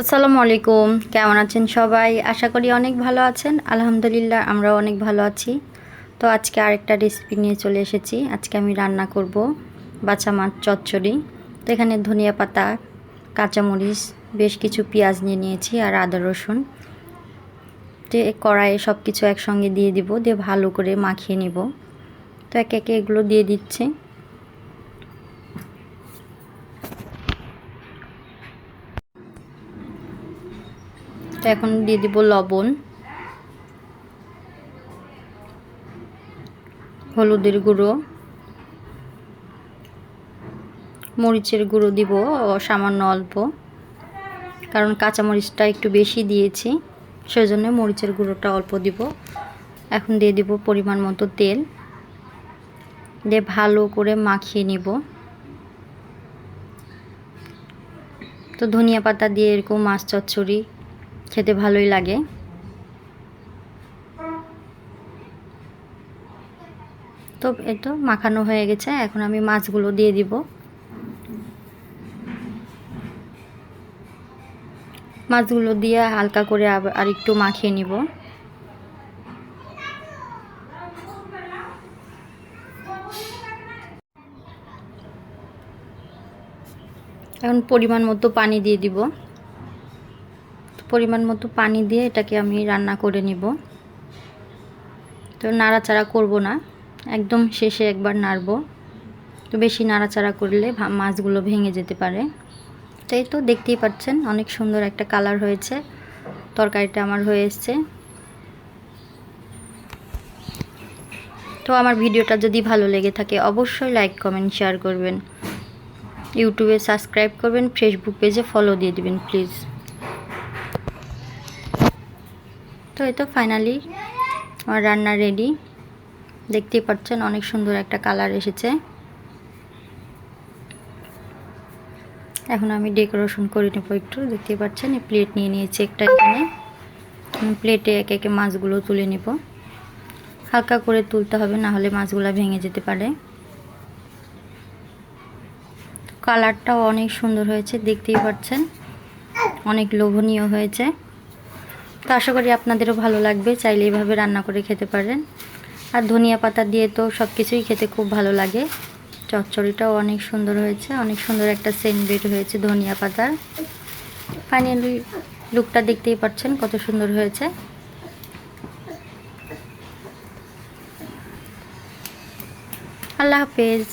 আসসালামু আলাইকুম। কেমন আছেন সবাই? আশা করি অনেক ভালো আছেন। আলহামদুলিল্লাহ, আমরাও অনেক ভালো আছি। তো আজকে আরেকটা রেসিপি নিয়ে চলে এসেছি। আজকে আমি রান্না করব বাছা মাছ চচ্চড়ি। তো এখানে ধনিয়া পাতা, কাঁচামরিচ, বেশ কিছু পেঁয়াজ নিয়ে নিয়েছি আর আদা রসুন। তো কড়াইয়ে সব কিছু একসঙ্গে দিয়ে দিব, দিয়ে ভালো করে মাখিয়ে নিব। তো একে একে এগুলো দিয়ে দিচ্ছি। তো এখন দিয়ে দিব লবণ। হলুদের গুঁড়ো। মরিচের গুঁড়ো দিব সামান্য অল্প। কারণ কাঁচামরিচটা একটু বেশি দিয়েছি, সেজন্য মরিচের গুঁড়োটা অল্প দিব। এখন দিয়ে দিব পরিমাণ মতো তেল। দিয়ে ভালো করে মাখিয়ে নিব। তো ধনিয়া পাতা দিয়ে এরকম মাছ চচ্চড়ি খেতে ভালোই লাগে। তো এটা মাখানো হয়ে গেছে, এখন আমি মাছগুলো দিয়ে দিব। মাছগুলো দিয়ে হালকা করে আর একটু মাখিয়ে নিব। এখন পরিমাণ মতো পানি দিয়ে দিব। পরিমাণ মতো পানি দিয়ে এটাকে আমি রান্না করে নিব। তো নাড়াচাড়া করব না, একদম শেষে একবার নাড়ব। তো বেশি নাড়াচাড়া করলে মাছগুলো ভেঙে যেতে পারে। তাই তো দেখতেই পাচ্ছেন, অনেক সুন্দর একটা কালার হয়েছে। তরকারিটা আমার হয়ে এসছে। তো আমার ভিডিওটা যদি ভালো লেগে থাকে, অবশ্যই লাইক, কমেন্ট, শেয়ার করবেন। ইউটিউবে সাবস্ক্রাইব করবেন, ফেসবুক পেজে ফলো দিয়ে দিবেন, প্লিজ। তো এই তো ফাইনালি আমার রান্না রেডি দেখতেই পাচ্ছেন অনেক সুন্দর একটা কালার এসেছে। এখন আমি ডেকোরেশন করে নেব একটু। দেখতেই পাচ্ছেন প্লেট নিয়ে নিয়েছি একটা এখানে। প্লেটে একে একে মাছগুলো তুলে নেব। হালকা করে তুলতে হবে, না হলে মাছগুলো ভেঙে যেতে পারে। কালারটাও অনেক সুন্দর হয়েছে, দেখতেই পাচ্ছেন। অনেক লোভনীয় হয়েছে। তো আশা করি আপনাদেরও ভালো লাগবে, চাইলে এইভাবে রান্না করে খেতে পারেন। আর ধনিয়া পাতা দিয়ে তো সব কিছুই খেতে খুব ভালো লাগে। চচ্চড়িটাও অনেক সুন্দর হয়েছে, অনেক সুন্দর একটা সেন্ট বের হয়েছে ধনিয়া পাতার। ফাইনালি লুকটা দেখতেই পাচ্ছেন কত সুন্দর হয়েছে। আল্লাহ হাফেজ।